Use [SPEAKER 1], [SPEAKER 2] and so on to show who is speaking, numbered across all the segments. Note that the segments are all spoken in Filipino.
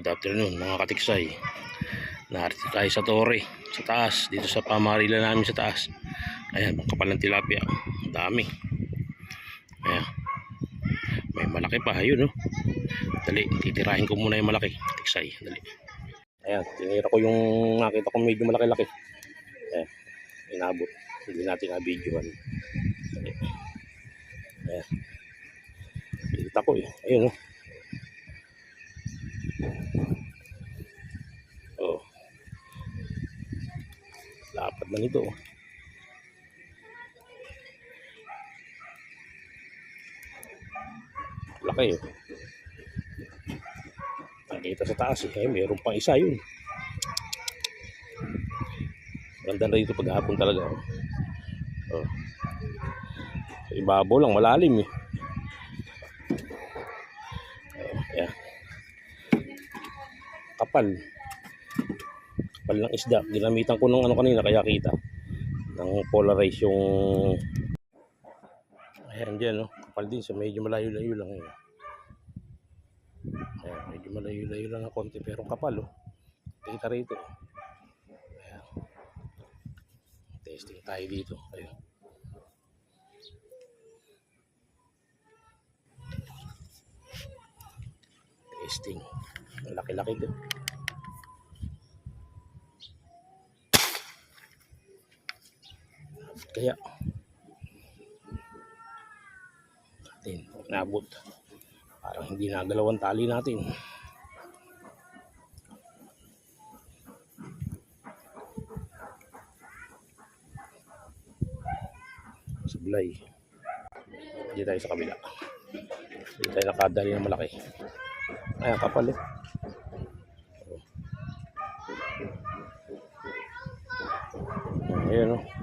[SPEAKER 1] Good afternoon mga katiksay. Narito tayo sa Torre, sa taas, dito sa pamarila namin sa taas. Ayan, kapal ng tilapia. Ang dami. Ayan. May malaki pa, ayun no. Dali, titirahin ko muna yung malaki. Katiksay, dali. Ayan, tinira ko yung nakita ko medyo malaki-laki. Ayan, inabot. Hindi natin na-videoan. Ayan. Kita ko eh. Ayun no. Oh. Lapad na nito. oh. Laki eh. Nakita sa taas eh. Meron pang isa yun. Ganda na dito paghapon talaga. Oh. Oh. Ibabaw lang, malalim eh. Oh, yeah. Kapal kapal ng isda. Ginamitan ko nung ano kanina kaya kita. Nang polarize yung ayan dyan no. Kapal din sa medyo malayo-layo lang yun. Ayan, medyo malayo-layo lang ng konti pero kapal oh. Kita rito. Ayan. Testing tayo dito. Ayun. Testing. Laki-laki to. Kaya. Natin nabot parang hindi nagalaw ang tali natin. Sablay hindi tayo sa kabila. Hindi tayo nakadali ng malaki. Ay ang kapal eh. Ayan o oh.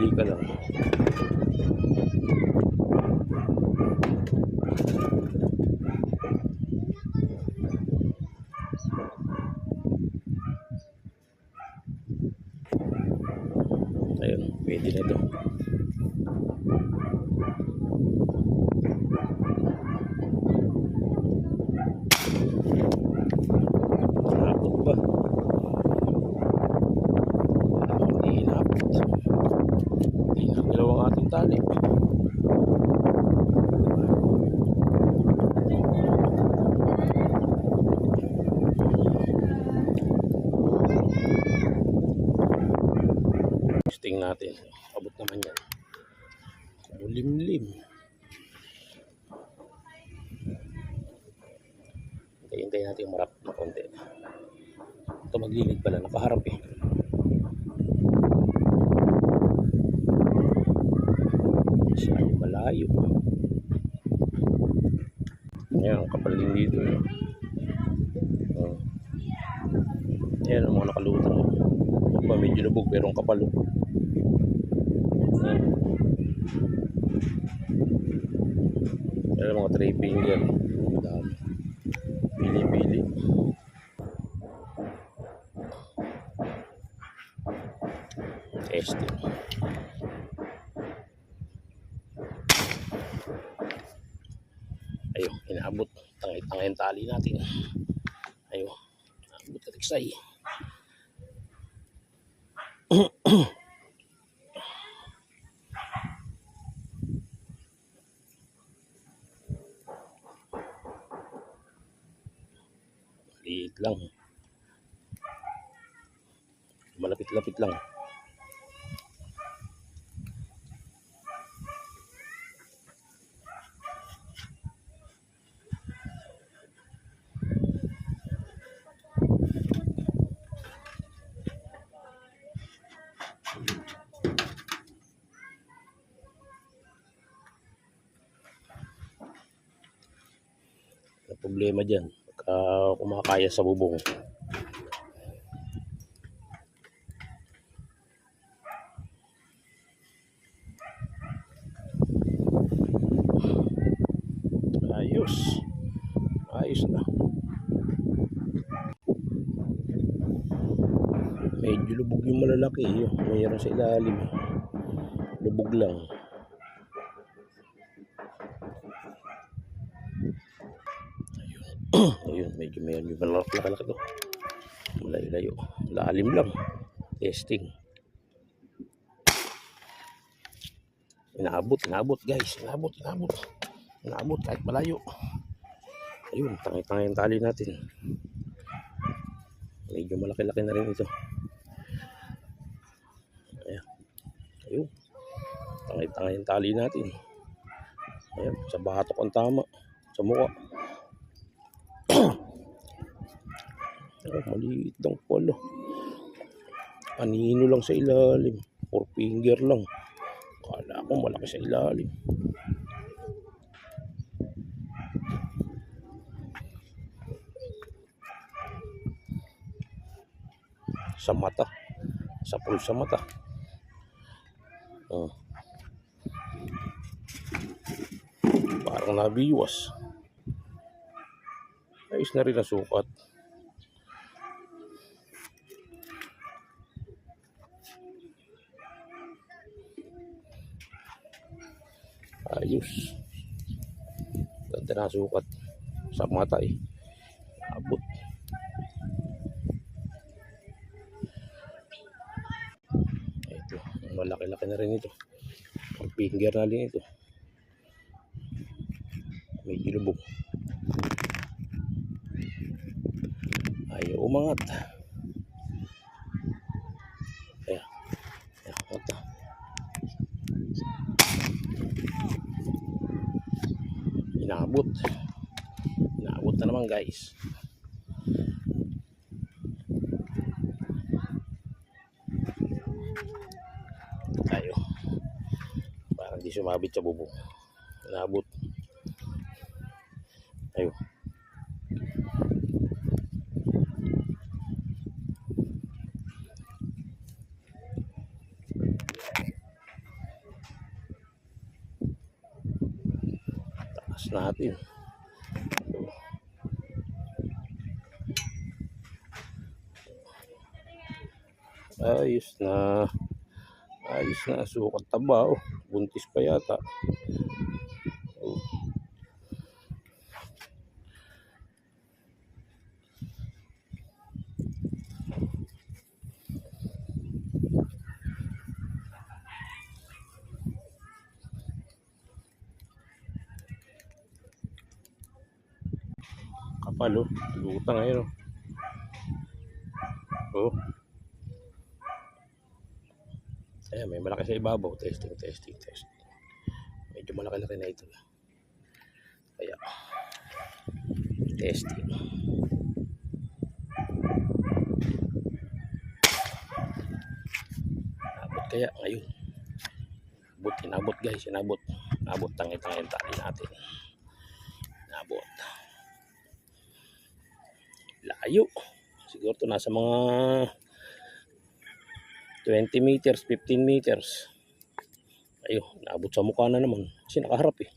[SPEAKER 1] Mili ka lang ayun pwede na ito Nakapot ba? Hindi inabot. Hindi nagalaw ang ating tali. Testing natin. Abot naman yan. Kulimlim. Hintayin natin yung marap na konti. Ito maglilid pala. Nakaharap eh. Siya ay malayo. Yan, kapal din dito. Eh. Oh. Yan ang mga nakalutang. Medyo lubog pero ang kapal. oh. 3 finger. Pili-pili. Testing. Ayun, inaabot. Tangay-tangay ang tali natin. Ayun, inaabot. Riksay. Riksay. Problema dyan, pagka kumakaya sa bubong. Ayos. Ayos na. Medyo lubog yung malalaki. Yung mayroon sa ilalim. Lubog lang. Ayun, medyo medyo malaki-laki to. Malayo-layo. Lalim lang. Testing. Inaabot, inaabot guys. Inaabot, inaabot. Inaabot kahit malayo. Ayun, tangay-tangay ang tali natin. Medyo malaki-laki na rin ito. Ayan. Ayun. Tangay-tangay ang tali natin. Ayan, sa batok ang tama. Sa mukha. Oh, maliit lang pala. Anino lang sa ilalim. Four finger lang. Kala ko malaki sa ilalim. Sa mata. Sa pool sa mata. Oh. Parang nabiwas. Ayos na rin ang sukat. Ayos. Ganda na sukat. Sa mata eh. Abot. Ito. Malaki-laki na rin ito. Ang finger na rin ito. Medyo lubog. Ayaw umangat. Ayan. Ayan. Ito. Inaabot. Inaabot na naman guys. Tayo. Parang di sumabit sa bubong. Inaabot. Tayo. Taas natin. Ayos na. Ayos na. Sukat taba. Oh. Buntis pa yata. Kapal oh. Lutang ngayon oh. Oh. Ayan, may malaki sa ibabaw. Testing, testing, testing. Medyo malaki-laki na ito. Kaya, testing. Abot kaya ngayon. Abot, inabot guys, inabot. Inabot, tangay-tangay ang tali natin. Inabot. Layo. Siguro to nasa mga 20 meters, 15 meters. Ayun, naabot sa mukha na naman. Kasi nakaharap eh.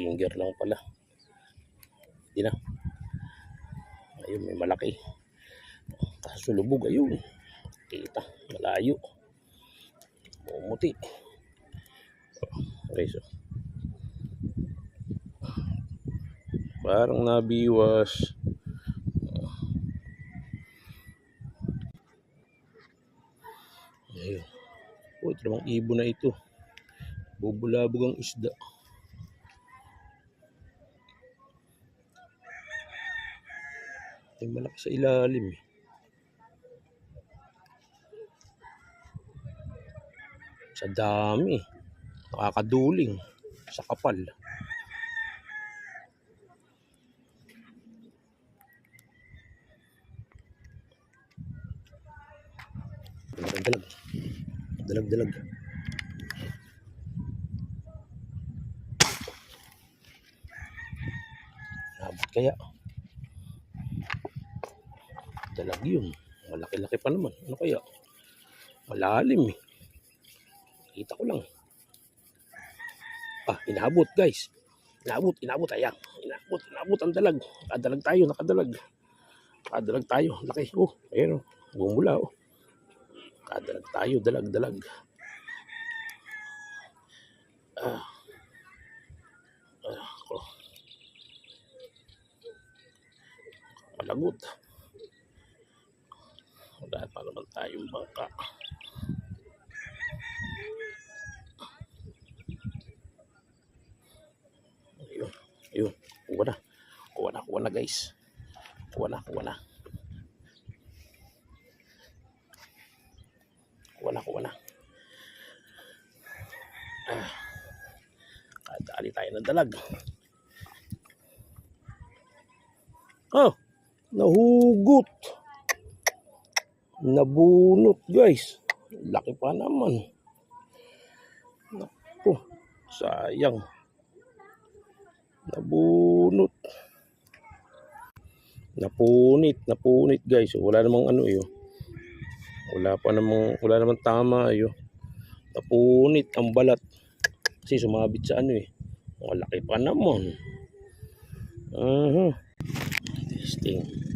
[SPEAKER 1] Finger lang pala. Hindi na. Ayun, may malaki. Kasulubog, ayun. Kita, malayo. Bumuti. Okay, so. Parang nabiwas. Ayun. Oh, ito namang ibo na ito. Bubulabog ang isda. Ay, malaki sa ilalim eh. Sa dami. Nakakaduling. Sa kapal. Dalag, dalag. Dalag, dalag. Nabot kaya. Dalag yun. Malaki-laki pa naman. Ano kaya? Malalim eh. Kita ko lang. Ah, inabot guys. Inabot, inabot, ayan. Inabot, inabot ang dalag. Nakadalag tayo, nakadalag. Nakadalag tayo. Laki. Oh, ayun oh. Bumula oh. Nakadalag tayo, dalag, dalag. Ah. Ah, ako. Malagot. Wala pa naman tayong bangka. Ayun, ayun. Kuha na. Kuha na, kuha na guys. Kuha na, kuha na. Kuha na, kuha na. Ah. Kadali tayo ng dalag. Oh, nahugot. Nabunot guys. Laki pa naman. Naku, sayang. Nabunot. Napunit, napunit guys. Wala namang ano eh. oh. Wala pa namang, wala namang tama eh. oh. Napunit ang balat. Kasi sumabit sa ano eh. Malaki pa naman. Aha. Testing.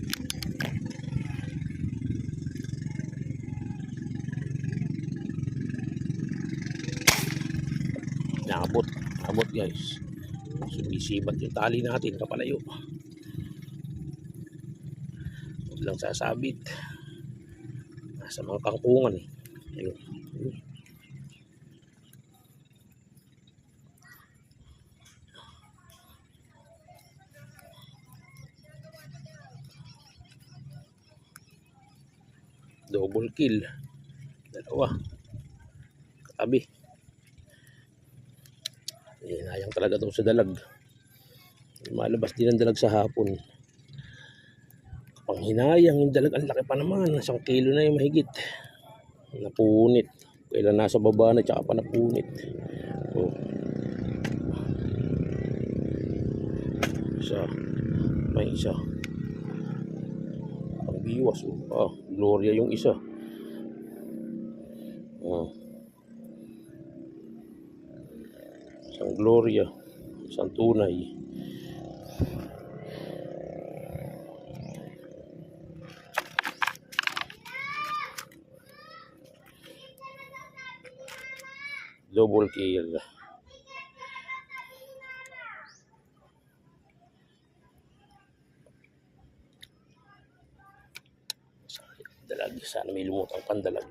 [SPEAKER 1] Naabot. Naabot guys. Sumisibat yung tali natin kapalayo. Huwag lang sasabit. Nasa mga kangkungan eh. Ayun. Double kill. Dalawa. Katabi. Hinayang talaga daw sa dalag. Malabas din ang dalag sa hapon. Kapag hinayang yung dalag, ang laki pa naman. Isang kilo na yung mahigit. Napunit. Kailan nasa baba na, tsaka pa napunit. Oh. Isa. May isa. Ang biwas. Oh. Ah, Gloria yung isa. Oh. Isang Gloria. Isang tunay. Double kill. Dalag. Sana may lumutang pandalag.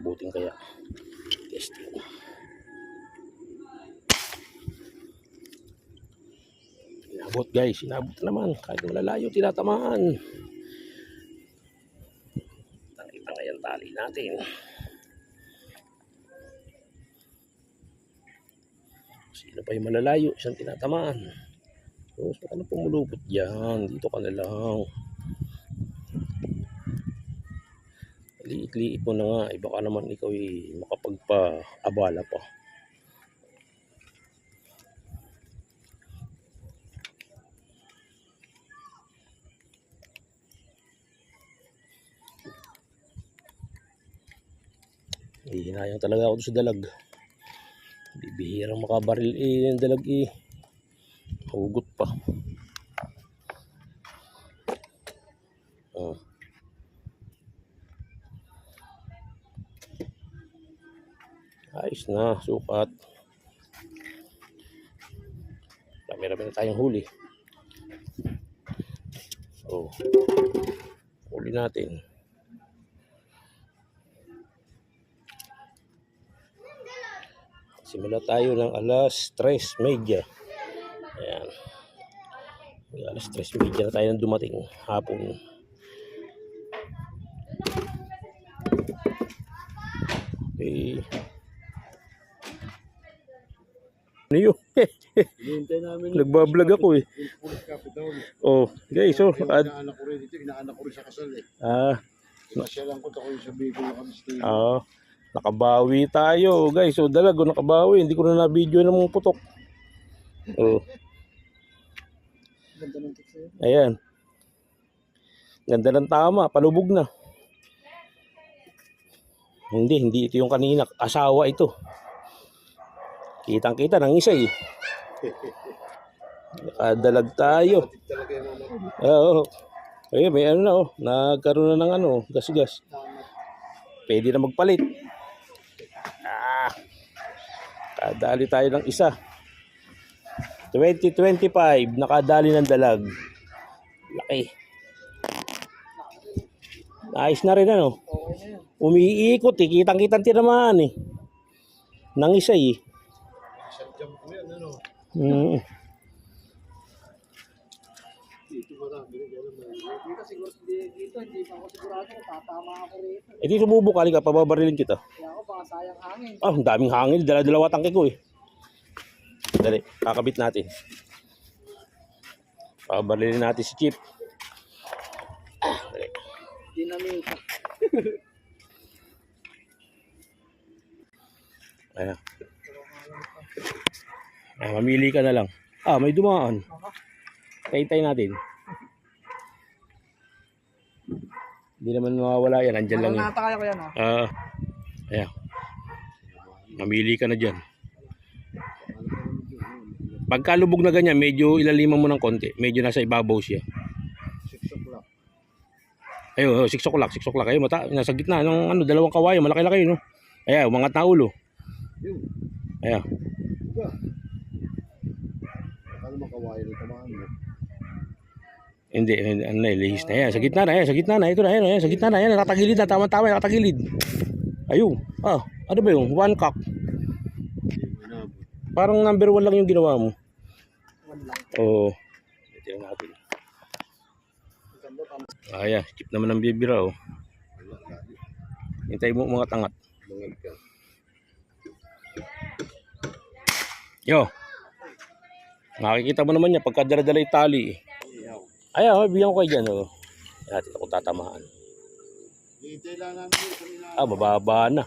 [SPEAKER 1] Buting kaya. Testing. Inabot guys, inabot naman. Kahit malalayo, tinatamaan. Nakita nga yung tali natin. Sino pa yung malalayo? Isang tinatamaan. So, so ano pumulupot dyan? Dito ka na lang. Liit-liit mo na nga. Eh, baka naman ikaw ay makapagpa-abala pa. Hihinayang talaga ako sa dalag. Bibihirang makabaril eh yung dalag eh. Hugot pa. Oh. Ayos na, sukat. Marami-rami na tayong huli. Oh. Huli natin. Simula tayo ng alas 3 media. Ayan. Alas 3 media na tayo nang dumating hapon. Ano yun? Nagbablog ako eh. Oh, guys.
[SPEAKER 2] Yung
[SPEAKER 1] Ad,
[SPEAKER 2] inaanak ko rin dito, inaanak ko rin sa kasal eh.
[SPEAKER 1] ah,
[SPEAKER 2] Pinasyalan ko to ko yung sa Bicol na kami
[SPEAKER 1] ah, nakabawi tayo, guys. So, dalago, nakabawi. Hindi ko na na-video ng mga putok. Oh.
[SPEAKER 2] Ganda ng.
[SPEAKER 1] Ayan. Ganda ng tama, palubog na. Hindi, hindi ito yung kanina. Asawa ito. Kitang-kita ng isa eh. Nakadalag tayo. Oo. Ayun, may ano na oh. Nagkaroon na ng ano, gas-gas. Pwede na magpalit. Ah. Kadali tayo ng isa. 2025, nakadali ng dalag. Laki. Ayos na rin ano. Umiikot eh. Kitang-kitang tinamaan eh. Nang isa eh. Mm. Eh di sumubok ka, pababarilin kita.
[SPEAKER 3] Kaya ako baka sayang hangin.
[SPEAKER 1] Ah, ang daming hangin. Dala-dalawa tangke ko eh. Dali, kakabit natin. Pabarilin natin si Chip. Dali.
[SPEAKER 3] Dinamita.
[SPEAKER 1] Ayan. Ah, mamili ka na lang. Ah, may dumaan. Tay-tay natin. Hindi naman mawawala yan. Andyan lang
[SPEAKER 3] Ano
[SPEAKER 1] yan.
[SPEAKER 3] nata kaya ko yan oh.
[SPEAKER 1] Ah, ayan. Mamili ka na dyan. Pagka lubog na ganyan, medyo ilaliman mo ng konti. Medyo nasa ibabaw siya.
[SPEAKER 2] 6 o'clock.
[SPEAKER 1] Ayun, oh, 6 o'clock, 6 o'clock. Ayun, mata, nasa gitna ng ano, dalawang kawayo, malaki-laki, no? Ayan, umangat na ulo.
[SPEAKER 2] Yun.
[SPEAKER 1] Ayan.
[SPEAKER 2] Kawain ng tamaan mo.
[SPEAKER 1] Hindi, hindi, ano na, lihis na yan. Sa gitna na, yan, sa gitna na. Ito na, yan, yan, sa gitna na, yan, nakatagilid na, tama-tama, nakatagilid. Ayun, ah, ano ba yung one cock? Parang number one lang yung ginawa mo. Oo. Ito yung natin.
[SPEAKER 3] Tama.
[SPEAKER 1] Ayan, chip naman ng bibira, oh. Hintay mo mga tangat. Yo. Makikita mo naman niya pagka dala-dala tali. eh. Ayan, oh, bigyan ko kayo dyan, oh. Ayan, ito kung tatamaan. Ah, mababa na.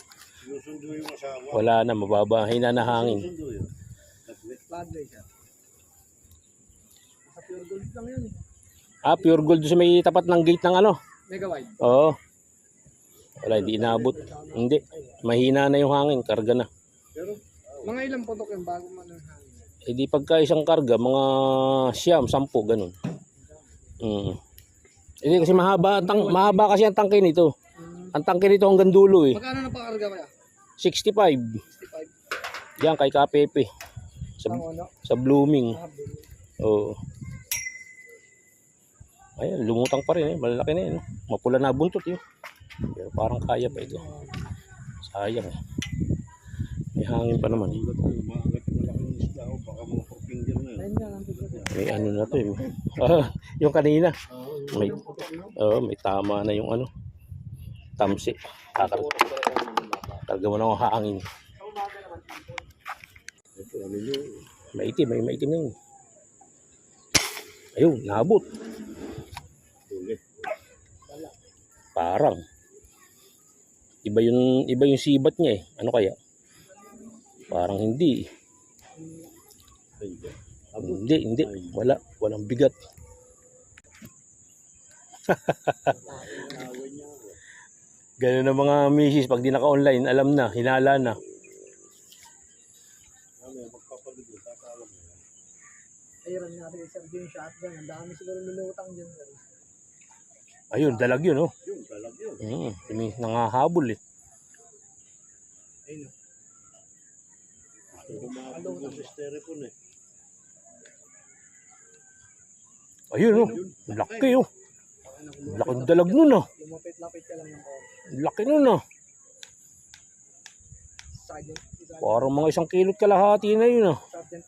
[SPEAKER 1] Wala na, mababa. Hina na hangin. Ah, pure gold sa may tapat ng gate ng ano.
[SPEAKER 3] Mega wide.
[SPEAKER 1] Oo. Wala, hindi inabot. Hindi. Mahina na yung hangin. Karga na.
[SPEAKER 2] Pero,
[SPEAKER 3] Mga ilang putok yung bago man ang hangin.
[SPEAKER 1] Eh di pagka isang karga, mga siyam, sampu, ganun. Mm. Hindi kasi mahaba, ang tang, mahaba kasi ang tangke nito. Ang tangke nito hanggang dulo eh.
[SPEAKER 3] Magkano na pakarga kaya?
[SPEAKER 1] 65.
[SPEAKER 3] 65.
[SPEAKER 1] Diyan kay Kapepe. Sa,
[SPEAKER 3] ano?
[SPEAKER 1] sa blooming.
[SPEAKER 3] Ah.
[SPEAKER 1] Oo. Ayan, lumutang pa rin eh. Malalaki na yun. Mapula na buntot yun. Pero parang kaya pa ito. Sayang eh. May hangin pa naman. eh.
[SPEAKER 2] ulat ko, umaangat yung malaking isda o baka mga four finger na yun.
[SPEAKER 3] Ayun nga, ang bigat eh.
[SPEAKER 1] May ano na to eh. Yung kanina. May, oh, may tama na yung ano. Tamsi. Kakar
[SPEAKER 2] talaga
[SPEAKER 1] mo
[SPEAKER 2] ano yun?
[SPEAKER 1] Maitim, may maitim na yun. Ayun.
[SPEAKER 2] Huli.
[SPEAKER 1] Parang. Iba yung iba yung sibat niya eh. Ano kaya? Parang hindi. eh.
[SPEAKER 2] Ay,
[SPEAKER 1] Hindi, hindi. Wala. Walang bigat. Ganun ang mga misis pag di naka-online, alam na, hinala na.
[SPEAKER 3] Ayun natin isang yung shotgun. Ang dami siguro nilutang dyan.
[SPEAKER 1] Ayun, dalag yun, oh.
[SPEAKER 2] Yun, talag yun.
[SPEAKER 1] Mm, may nangahabol eh.
[SPEAKER 3] Ayun oh.
[SPEAKER 2] Sa styrofoam eh.
[SPEAKER 1] Ayun, oh. Laki, oh. Laking dalag nun, ah.
[SPEAKER 3] Lumapit-lapit ka lang ng.
[SPEAKER 1] Laki nun.
[SPEAKER 3] Sergeant, Sergeant,
[SPEAKER 1] Parang mga isang kilot kalahati na yun, ah.
[SPEAKER 3] Sergeant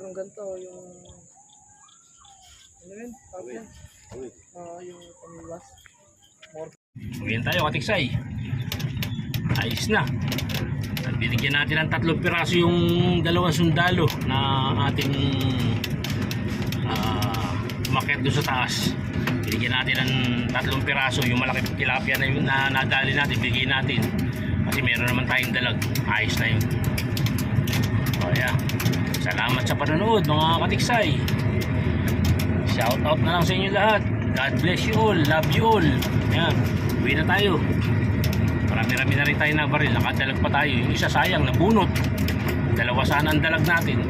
[SPEAKER 3] ng ganito, yung... Ano yun? Yan? Ah, yung pamiwas.
[SPEAKER 1] Uwian tayo, katiksay. Ayos na. Binigyan natin ng tatlong piraso yung dalawang sundalo na ating umakyat doon sa taas. Binigyan natin ng tatlong piraso yung malaki tilapia na, na nadali natin, bigyan natin. Kasi meron naman tayong dalag. Ayos na yun. O yeah. Salamat sa panonood mga katiksay. Shout out na lang sa inyo lahat. God bless you all. Love you all. Ayan. Uwi na tayo. Marami-rami na rin tayo na baril. Nakadalag pa tayo. Yung isa sayang, nabunot. Dalawa sana ang dalag natin.